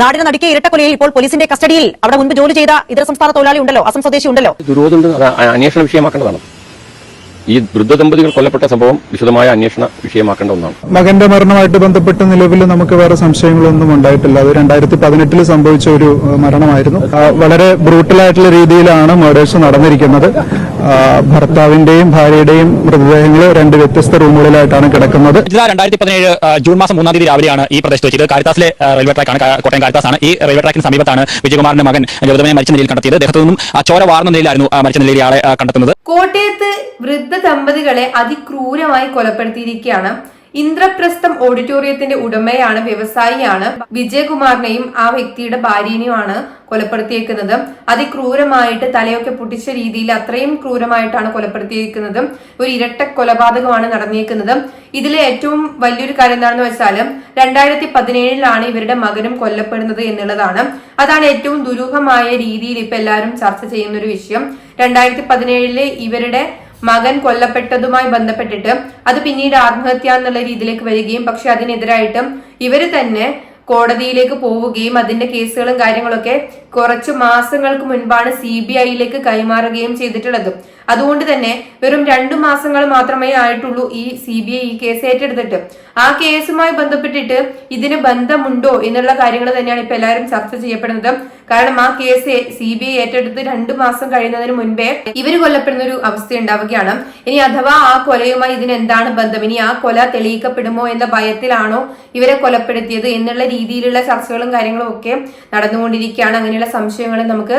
നാടിന് നടുക്കിയ ഇരട്ടക്കൊലയിൽ ഇപ്പോൾ പോലീസിന്റെ കസ്റ്റഡിയിൽ അവിടെ മുൻപ് ജോലി ചെയ്ത ഇതര സംസ്ഥാന തൊഴിലാളി ഉണ്ടല്ലോ അസം സ്വദേശി ഉണ്ടല്ലോ? ദുരോധം അന്വേഷണ വിഷയമാക്കേണ്ടതാണ്. ഈ വൃദ്ധ ദമ്പതികൾ കൊല്ലപ്പെട്ട സംഭവം വിശദമായ അന്വേഷണ വിഷയമാക്കേണ്ട ഒന്നാണ്. മകന്റെ മരണമായിട്ട് ബന്ധപ്പെട്ട് നിലവിൽ നമുക്ക് വേറെ സംശയങ്ങളൊന്നും ഉണ്ടായിട്ടില്ല. അത് രണ്ടായിരത്തി പതിനെട്ടിൽ സംഭവിച്ച ഒരു മരണമായിരുന്നു. വളരെ ബ്രൂട്ടലായിട്ടുള്ള രീതിയിലാണ് മേഡേഴ്സ് നടന്നിരിക്കുന്നത്. ഭർത്താവിന്റെയും ഭാര്യയുടെയും മൃതദേഹങ്ങൾ രണ്ട് വ്യത്യസ്ത റൂമുകളിലായിട്ടാണ് കിടക്കുന്നത്. രണ്ടായിരത്തി പതിനേഴ് ജൂൺ മാസം മൂന്നാം തീയതി രാവിലെയാണ് ഈ പ്രദേശത്ത് വെച്ചത്. കാരിത്താസിലെ റെയിൽവേ ട്രാക്കാണ് കോട്ടയം കാരിത്താസാണ്. ഈ റെയിൽവേ ട്രാക്കിന് സമീപത്താണ് വിജയകുമാറിന്റെ മകൻ ഗൗതമനെ മരിച്ച നിലയിൽ കണ്ടെത്തിയത്. അദ്ദേഹത്തിൽ നിന്നും ആ, ചോര വാർന്ന നിലയിലായിരുന്നു മരിച്ച നിലയിൽ ആളെ കണ്ടെത്തുന്നത്. കോട്ടയത്ത് വൃദ്ധ ദമ്പതികളെ അതിക്രൂരമായി കൊലപ്പെടുത്തിയിരിക്കുകയാണ് ഇന്ദ്രപ്രസ്ഥം ഓഡിറ്റോറിയത്തിന്റെ ഉടമയാണ് വ്യവസായിയാണ് വിജയകുമാറിനെയും ആ വ്യക്തിയുടെ ഭാര്യനെയുമാണ് കൊലപ്പെടുത്തിയേക്കുന്നത്. അതിക്രൂരമായിട്ട് തലയൊക്കെ പൊട്ടിച്ച രീതിയിൽ അത്രയും ക്രൂരമായിട്ടാണ് കൊലപ്പെടുത്തിയിരിക്കുന്നത് ഒരു ഇരട്ട കൊലപാതകമാണ് നടന്നിരിക്കുന്നത്. ഇതിലെ ഏറ്റവും വലിയൊരു കാര്യം എന്താണെന്ന് വെച്ചാൽ രണ്ടായിരത്തി പതിനേഴിലാണ് ഇവരുടെ മകനും കൊല്ലപ്പെടുന്നത് എന്നുള്ളതാണ്. അതാണ് ഏറ്റവും ദുരൂഹമായ രീതിയിൽ ഇപ്പൊ എല്ലാവരും ചർച്ച ചെയ്യുന്ന ഒരു വിഷയം. രണ്ടായിരത്തി പതിനേഴിൽ ഇവരുടെ മകൻ കൊല്ലപ്പെട്ടതുമായി ബന്ധപ്പെട്ടിട്ട് അത് പിന്നീട് ആത്മഹത്യ എന്നുള്ള രീതിയിലേക്ക് വരികയും പക്ഷെ അതിനെതിരായിട്ട് ഇവർ തന്നെ കോടതിയിലേക്ക് പോവുകയും അതിന്റെ കേസുകളും കാര്യങ്ങളൊക്കെ കുറച്ച് മാസങ്ങൾക്ക് മുൻപാണ് സി ബി ഐയിലേക്ക് കൈമാറുകയും ചെയ്തിട്ടുള്ളത്. അതുകൊണ്ട് തന്നെ വെറും രണ്ടു മാസങ്ങൾ മാത്രമേ ആയിട്ടുള്ളൂ ഈ സി ബി ഐ ഈ കേസ് ഏറ്റെടുത്തിട്ട്. ആ കേസുമായി ബന്ധപ്പെട്ടിട്ട് ഇതിന് ബന്ധമുണ്ടോ എന്നുള്ള കാര്യങ്ങൾ തന്നെയാണ് ഇപ്പൊ എല്ലാവരും ചർച്ച ചെയ്യപ്പെടുന്നത്. കാരണം ആ കേസ് സി ബി ഐ ഏറ്റെടുത്ത് രണ്ടു മാസം കഴിയുന്നതിന് മുൻപേ ഇവർ കൊല്ലപ്പെടുന്ന ഒരു അവസ്ഥ ഉണ്ടാവുകയാണ് ഇനി അഥവാ ആ കൊലയുമായി ഇതിന് എന്താണ് ബന്ധം? ഇനി ആ കൊല തെളിയിക്കപ്പെടുമോ എന്ന ഭയത്തിലാണോ ഇവരെ കൊലപ്പെടുത്തിയത് എന്നുള്ള രീതിയിലുള്ള ചർച്ചകളും കാര്യങ്ങളും ഒക്കെ നടന്നുകൊണ്ടിരിക്കുകയാണ്. അങ്ങനെയുള്ള സംശയങ്ങൾ നമുക്ക്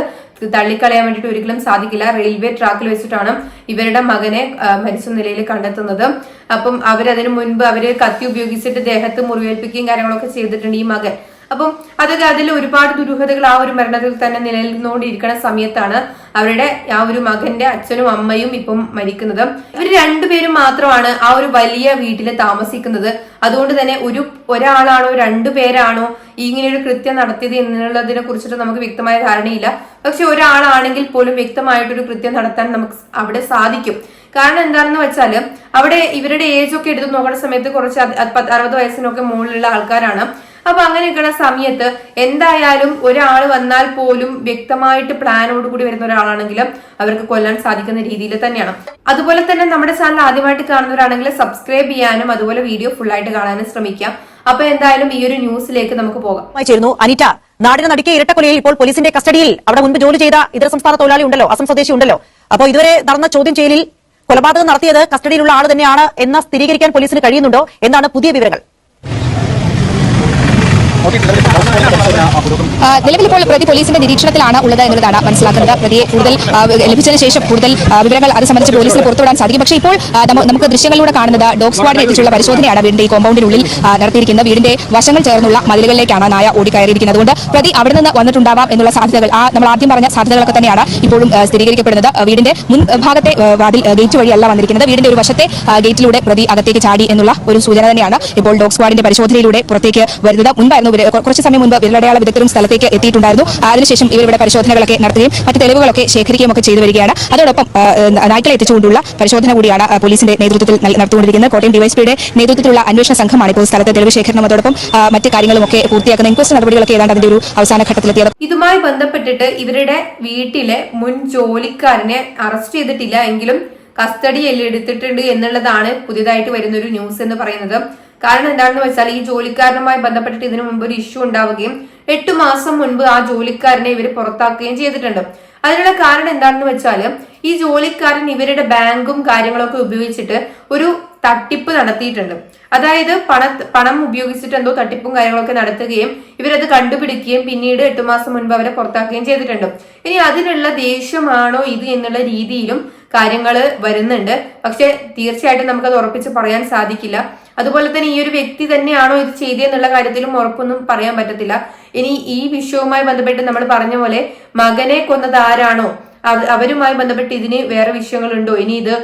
തള്ളിക്കളയാൻ വേണ്ടിയിട്ട് ഒരിക്കലും സാധിക്കില്ല. റെയിൽവേ ട്രാക്കിൽ വെച്ചിട്ടാണ് ഇവരുടെ മകനെ മരിച്ച നിലയിൽ കണ്ടെത്തുന്നത്. അപ്പം അവരതിനു മുൻപ് അവർ കത്തി ഉപയോഗിച്ചിട്ട് ദേഹത്ത് മുറിവേൽപ്പിക്കുകയും കാര്യങ്ങളൊക്കെ ചെയ്തിട്ടുണ്ട് ഈ മകൻ. അപ്പം അതൊക്കെ അതിൽ ഒരുപാട് ദുരൂഹതകൾ ആ ഒരു മരണത്തിൽ തന്നെ നിലനിന്നുകൊണ്ടിരിക്കുന്ന സമയത്താണ് അവരുടെ ആ ഒരു മകന്റെ അച്ഛനും അമ്മയും ഇപ്പം മരിക്കുന്നത്. ഇവർ രണ്ടുപേരും മാത്രമാണ് ആ ഒരു വലിയ വീട്ടിൽ താമസിക്കുന്നത്. അതുകൊണ്ട് തന്നെ ഒരു ഒരാളാണോ രണ്ടു പേരാണോ ഇങ്ങനെ ഒരു കൃത്യം നടത്തിയത് എന്നുള്ളതിനെ കുറിച്ചിട്ട് നമുക്ക് വ്യക്തമായ ധാരണയില്ല. പക്ഷെ ഒരാളാണെങ്കിൽ പോലും വ്യക്തമായിട്ടൊരു കൃത്യം നടത്താൻ നമുക്ക് അവിടെ സാധിക്കും. കാരണം എന്താണെന്ന് വെച്ചാൽ അവിടെ ഇവരുടെ ഏജ് ഒക്കെ എടുത്ത് നോക്കുന്ന സമയത്ത് കുറച്ച് അറുപത് വയസ്സിനൊക്കെ മുകളിലുള്ള ആൾക്കാരാണ്. അപ്പൊ അങ്ങനെയൊക്കെയുള്ള സമയത്ത് എന്തായാലും ഒരാൾ വന്നാൽ പോലും വ്യക്തമായിട്ട് പ്ലാനോട് കൂടി വരുന്ന ഒരാളാണെങ്കിലും അവർക്ക് കൊല്ലാൻ സാധിക്കുന്ന രീതിയിൽ തന്നെയാണ്. അതുപോലെ തന്നെ നമ്മുടെ ചാനൽ ആദ്യമായിട്ട് കാണുന്നവരാണെങ്കിൽ സബ്സ്ക്രൈബ് ചെയ്യാനും അതുപോലെ വീഡിയോ ഫുൾ ആയിട്ട് കാണാനും ശ്രമിക്കാം. അപ്പൊ എന്തായാലും ഈ ഒരു ന്യൂസിലേക്ക് നമുക്ക് പോകാം. അനിറ്റ. നാടിന് നടുക്കിയ ഇരട്ടക്കൊലയിൽ ഇപ്പോൾ പോലീസിന്റെ കസ്റ്റഡിയിൽ അവിടെ മുൻപ് ജോലി ചെയ്ത ഇതര സംസ്ഥാന തൊഴിലാളി ഉണ്ടല്ലോ അസം സ്വദേശി ഉണ്ടല്ലോ. അപ്പോൾ ഇതുവരെ നടന്ന ചോദ്യം ചെയ്യലിൽ കൊലപാതകം നടത്തിയത് കസ്റ്റഡിയിലുള്ള ആൾ തന്നെയാണ് എന്ന് സ്ഥിരീകരിക്കാൻ പോലീസിന് കഴിയുന്നുണ്ടോ? എന്നാണ് പുതിയ വിവരങ്ങൾ? നിലവിലിപ്പോൾ പ്രതി പോലീസിന്റെ നിരീക്ഷണത്തിലാണ് ഉള്ളത് എന്നുള്ളതാണ് മനസ്സിലാക്കുന്നത്. പ്രതിയെ കൂടുതൽ ലഭിച്ചതിന് ശേഷം കൂടുതൽ വിവരങ്ങൾ അത് സംബന്ധിച്ച് പോലീസിന് പുറത്തുവിടാൻ സാധിക്കും. പക്ഷേ ഇപ്പോൾ നമുക്ക് ദൃശ്യങ്ങളിലൂടെ കാണുന്നത് ഡോഗ് സ്ക്വാഡിനെ എത്തിച്ചുള്ള പരിശോധനയാണ് വീടിന്റെ ഈ കോമ്പൗണ്ടിനുള്ളിൽ നടത്തിയിരിക്കുന്നത്. വീടിന്റെ വശങ്ങൾ ചേർന്നുള്ള മതിലുകളിലേക്കാണ് നായ ഓടിക്കയറിയിരിക്കുന്നത്. അതുകൊണ്ട് പ്രതി അവിടെ നിന്ന് വന്നിട്ടുണ്ടാവാം എന്നുള്ള സാധ്യതകൾ ആ നമ്മൾ ആദ്യം പറഞ്ഞ സാധ്യതകളൊക്കെ തന്നെയാണ് ഇപ്പോഴും സ്ഥിരീകരിക്കപ്പെടുന്നത്. വീടിന്റെ മുൻ ഭാഗത്തെ വാതിൽ ഗേറ്റ് വഴിയല്ല വന്നിരിക്കുന്നത്. വീടിന്റെ ഒരു വശത്തെ ഗേറ്റിലൂടെ പ്രതി അകത്തേക്ക് ചാടി എന്നുള്ള ഒരു സൂചന തന്നെയാണ് ഇപ്പോൾ ഡോഗ് സ്ക്വാഡിന്റെ പരിശോധനയിലൂടെ പുറത്തേക്ക് വരുന്നത്. മുൻപായിരുന്നു കുറച്ച് സമയം മുൻപ് വിരലടയാള വിദഗ്ധരും സ്ഥലത്തേക്ക് എത്തിയിട്ടുണ്ടായിരുന്നു. അതിനുശേഷം ഇവർ ഇവിടെ പരിശോധനകളൊക്കെ നടത്തുകയും മറ്റ് തെളിവുകളൊക്കെ ശേഖരിക്കുകയും ഒക്കെ ചെയ്തു വരികയാണ്. അതോടൊപ്പം നായ്ക്കളെ എത്തിച്ചുകൊണ്ടുള്ള പരിശോധന കൂടിയാണ് പോലീസിന്റെ നേതൃത്വത്തിൽ നടത്തുകൊണ്ടിരിക്കുന്നത് കോട്ടയം ഡിവൈഎസ്പിയുടെ നേതൃത്വത്തിലുള്ള അന്വേഷണ സംഘമാണ് ഇപ്പോൾ സ്ഥലത്തെ തെളിവ് ശേഖരണം. അതോടൊപ്പം മറ്റ് കാര്യങ്ങളും ഒക്കെ പൂർത്തിയാക്കുന്ന ഇൻക്വസ്റ്റ് നടപടികളൊക്കെ ഏതാണ്ട് അതിന്റെ ഒരു അവസാന ഘട്ടത്തിലെത്തിയത് ഇതുമായി ബന്ധപ്പെട്ടിട്ട് ഇവരുടെ വീട്ടിലെ മുൻ ജോലിക്കാരനെ അറസ്റ്റ് ചെയ്തിട്ടില്ല. എങ്കിലും കസ്റ്റഡിയിൽ എടുത്തിട്ടുണ്ട് എന്നുള്ളതാണ് പുതിയതായിട്ട് വരുന്ന ഒരു ന്യൂസ് എന്ന് പറയുന്നത്. കാരണം എന്താണെന്ന് വെച്ചാൽ ഈ ജോലിക്കാരനുമായി ബന്ധപ്പെട്ടിട്ട് ഇതിനു മുമ്പ് ഒരു ഇഷ്യൂ ഉണ്ടാവുകയും എട്ടു മാസം മുൻപ് ആ ജോലിക്കാരനെ ഇവർ പുറത്താക്കുകയും ചെയ്തിട്ടുണ്ട്. അതിനുള്ള കാരണം എന്താണെന്ന് വെച്ചാൽ ഈ ജോലിക്കാരൻ ഇവരുടെ ബാങ്കും കാര്യങ്ങളൊക്കെ ഉപയോഗിച്ചിട്ട് ഒരു തട്ടിപ്പ് നടത്തിയിട്ടുണ്ട്. അതായത് പണ പണം ഉപയോഗിച്ചിട്ട് എന്തോ തട്ടിപ്പും കാര്യങ്ങളൊക്കെ നടത്തുകയും ഇവരത് കണ്ടുപിടിക്കുകയും പിന്നീട് എട്ടു മാസം മുൻപ് അവരെ പുറത്താക്കുകയും ചെയ്തിട്ടുണ്ട്. ഇനി അതിനുള്ള ദേഷ്യമാണോ ഇത് എന്നുള്ള രീതിയിലും കാര്യങ്ങൾ വരുന്നുണ്ട്. പക്ഷെ തീർച്ചയായിട്ടും നമുക്കത് ഉറപ്പിച്ച് പറയാൻ സാധിക്കില്ല. അതുപോലെ തന്നെ ഈ ഒരു വ്യക്തി തന്നെയാണോ ഇത് ചെയ്തതെന്നുള്ള കാര്യത്തിലും ഉറപ്പൊന്നും പറയാൻ പറ്റത്തില്ല. ഇനി ഈ വിഷയവുമായി ബന്ധപ്പെട്ട് നമ്മൾ പറഞ്ഞ പോലെ മകനെ കൊന്നത് ആരാണോ? അവരുമായി ബന്ധപ്പെട്ട് ഇതിന് വേറെ വിഷയങ്ങളുണ്ടോ? ഇനി ഇത്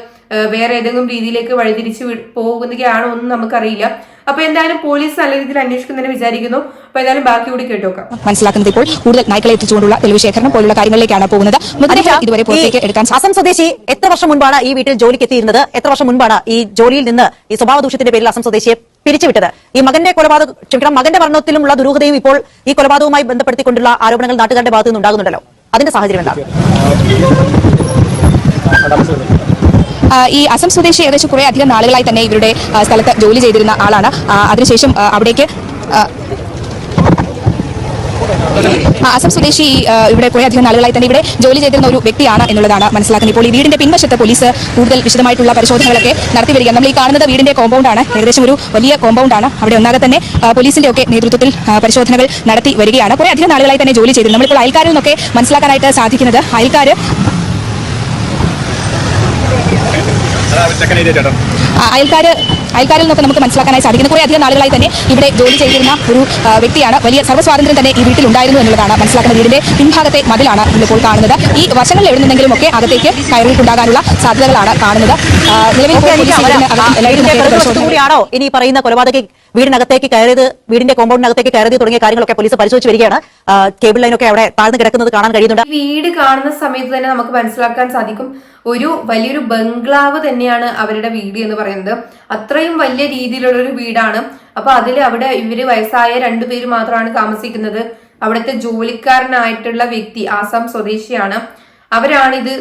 വേറെ ഏതെങ്കിലും രീതിയിലേക്ക് വഴിതിരിച്ച് പോകുകയാണോ ഒന്നും നമുക്കറിയില്ല അപ്പൊ എന്തായാലും പോലീസ് നല്ല രീതിയിൽ അന്വേഷിക്കുന്നതിന് വിചാരിക്കുന്നു അപ്പൊ എന്തായാലും ബാക്കി കൂടി കേട്ടോക്കാം മനസ്സിലാക്കുന്നത് ഇപ്പോൾ കൂടുതൽ നായ്ക്കളെ എത്തിച്ചുകൊണ്ടുള്ള തെളിവ് ശേഖരണം പോലുള്ള കാര്യങ്ങളിലേക്കാണ് പോകുന്നത് ഇതുവരെ പുറത്തേക്ക് എടുക്കാൻ അസം സ്വദേശി എത്ര വർഷം മുൻപാണ് ഈ വീട്ടിൽ ജോലിക്ക് എത്തിയിരുന്നത് എത്ര വർഷം മുൻപാണ് ഈ ജോലിയിൽ നിന്ന് ഈ സ്വഭാവ ദൂഷ്യത്തിന്റെ പേരിൽ അസം സ്വദേശിയെ പിരിച്ചുവിട്ടത് ഈ മകന്റെ കൊലപാതക ക്ഷമിക്കണം മകന്റെ മരണത്തിലുമുള്ള ദുരൂഹതയും ഇപ്പോൾ ഈ കൊലപാതകവുമായി ബന്ധപ്പെടുത്തിക്കൊണ്ടുള്ള ആരോപണങ്ങൾ നാട്ടുകാരുടെ ഭാഗത്തു നിന്നുണ്ടാകുന്നുണ്ടല്ലോ അതിന്റെ സാഹചര്യം എന്താണ് ഈ അസം സ്വദേശി ഏകദേശം കുറേ അധികം നാളുകളായി തന്നെ ഇവരുടെ സ്ഥലത്ത് ജോലി ചെയ്തിരുന്ന ആളാണ്. അതിനുശേഷം അവിടേക്ക് അസം സ്വദേശി ഇവിടെ കുറേ അധികം നാളുകളായി തന്നെ ഇവിടെ ജോലി ചെയ്തിരുന്ന ഒരു വ്യക്തിയാണ് എന്നുള്ളതാണ് മനസ്സിലാക്കുന്നത്. ഇപ്പോൾ ഈ വീടിന്റെ പിൻവശത്ത് പോലീസ് കൂടുതൽ വിശദമായിട്ടുള്ള പരിശോധനകളൊക്കെ നടത്തി വരിക നമ്മൾ ഈ കാണുന്നത് വീടിന്റെ കോമ്പൗണ്ടാണ് ഏകദേശം ഒരു വലിയ കോമ്പൗണ്ടാണ് അവിടെ ഒന്നാകെ തന്നെ പോലീസിന്റെ ഒക്കെ നേതൃത്വത്തിൽ പരിശോധനകൾ നടത്തി വരികയാണ്. കുറെ അധികം നാളുകളായി തന്നെ ജോലി ചെയ്തിരുന്നു. നമ്മളിപ്പോൾ അയൽക്കാരിൽ നിന്നൊക്കെ മനസ്സിലാക്കാനായിട്ട് സാധിക്കുന്നത് അയൽക്കാർ അയൽക്കാർ അയൽക്കാരിൽ നിന്നൊക്കെ നമുക്ക് മനസ്സിലാക്കാനായി സാധിക്കുന്നത് കുറേ അധികം നാളുകളായി തന്നെ ഇവിടെ ജോലി ചെയ്തിരുന്ന ഒരു വ്യക്തിയാണ്. വലിയ സർവസ്വാതന്ത്ര്യം തന്നെ ഈ വീട്ടിൽ ഉണ്ടായിരുന്നു എന്നുള്ളതാണ് മനസ്സിലാക്കുന്ന വീടിന്റെ പിൻഭാഗത്തെ മതിലാണ് നമ്മളിപ്പോൾ കാണുന്നത്. ഈ വശങ്ങളിൽ എവിടെ നിന്നെങ്കിലും ഒക്കെ അകത്തേക്ക് കയറിയിട്ടുണ്ടാകാനുള്ള സാധ്യതകളാണ് കാണുന്നത്. ഇപ്പോൾ കൂടിയാണോ ഇനി പറയുന്ന കൊലപാതക വീടിനകത്തേക്ക് കയറിയത് വീടിന്റെ കോമ്പൗണ്ടിനകത്തേക്ക് കയറിയത് തുടങ്ങിയ കാര്യങ്ങളൊക്കെ പോലീസ് പരിശോധിച്ച് വരികയാണ്. കേബിൾ ലൈനൊക്കെ അവിടെ താഴ്ന്നു കിടക്കുന്നത് കാണാൻ കഴിയുന്നുണ്ട്. ഈ വീട് കാണുന്ന സമയത്ത് തന്നെ നമുക്ക് മനസ്സിലാക്കാൻ സാധിക്കും ഒരു വലിയൊരു ബംഗ്ലാവ് തന്നെയാണ് അവരുടെ വീട് എന്ന് പറയുന്നത്. അത്രയും വലിയ രീതിയിലുള്ള ഒരു വീടാണ്. അപ്പൊ അതിൽ അവിടെ ഇവർ വയസ്സായ രണ്ടുപേര് മാത്രമാണ് താമസിക്കുന്നത്. അവിടുത്തെ ജോലിക്കാരനായിട്ടുള്ള വ്യക്തി ആസാം സ്വദേശിയാണ്. അവരാണ് ഇത്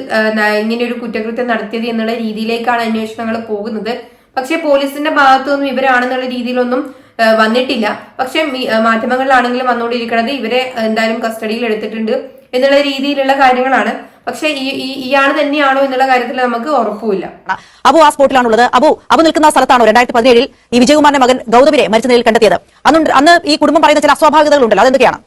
ഇങ്ങനെ ഒരു കുറ്റകൃത്യം നടത്തിയത് എന്നുള്ള രീതിയിലേക്കാണ് അന്വേഷണങ്ങൾ പോകുന്നത്. പക്ഷെ പോലീസിന്റെ ഭാഗത്തുനിന്നും ഇവരാണെന്നുള്ള രീതിയിലൊന്നും വന്നിട്ടില്ല. പക്ഷെ മാധ്യമങ്ങളിലാണെങ്കിലും വന്നുകൊണ്ടിരിക്കുന്നത് ഇവരെ എന്തായാലും കസ്റ്റഡിയിൽ എടുത്തിട്ടുണ്ട്. എന്നുള്ള രീതിയിലുള്ള കാര്യങ്ങളാണ്. പക്ഷെ ഇയാൾ തന്നെയാണോ എന്നുള്ള കാര്യത്തിൽ നമുക്ക് ഉറപ്പില്ല അബു ആ സ്പോട്ടിലാണുള്ളത്. അബു അബു നിൽക്കുന്ന സ്ഥലത്താണോ? രണ്ടായിരത്തി പതിനേഴിൽ ഈ വിജയകുമാറിന്റെ മകൻ ഗൗതമിനെ മരിച്ച നിലയിൽ കണ്ടെത്തിയത്. അന്ന് അന്ന് ഈ കുടുംബം പറയുന്ന ചില അസ്വാഭാവികതകളുണ്ടല്ലോ. അതെന്തൊക്കെയാണ്?